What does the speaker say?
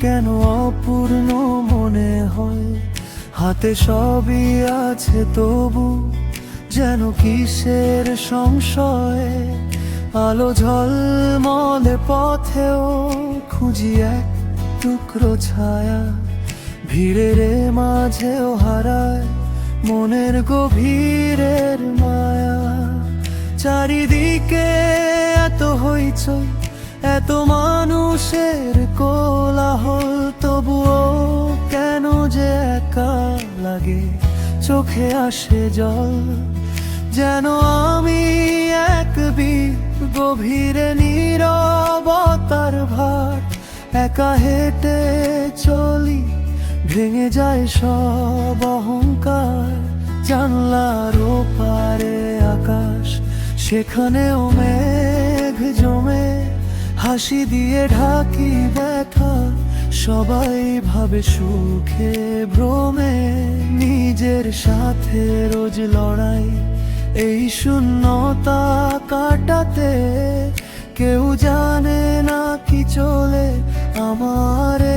কেন অপূর্ণ মনে হয়? হাতে সবই আছে তবু যেন কিসের সংশয়? আলো ঝলমলে পথেও খুঁজি এক টুকরো ছায়া। ভিড়ের মাঝেও হারায় মনের গভীরের মায়া। চারিদিকে এত হইচই এত মানুষের কোলাহল, তবুও কেন যে একা লাগে? চোখে আসে জল, যেন আমি এক গভীরে নীরবতার ভার। একা হেঁটে চলি, ভেঙে যায় সব অহংকার। জানলার ওপারে আকাশ, সেখানেও মেঘ জমে। হাসি দিয়ে ঢাকি ব্যথা। সবাই ভাবে সুখে ভ্রমে। নিজের সাথে রোজ লড়াই। এই শূন্যতা কাটাতে কেউ জানে না কি চলে। আমার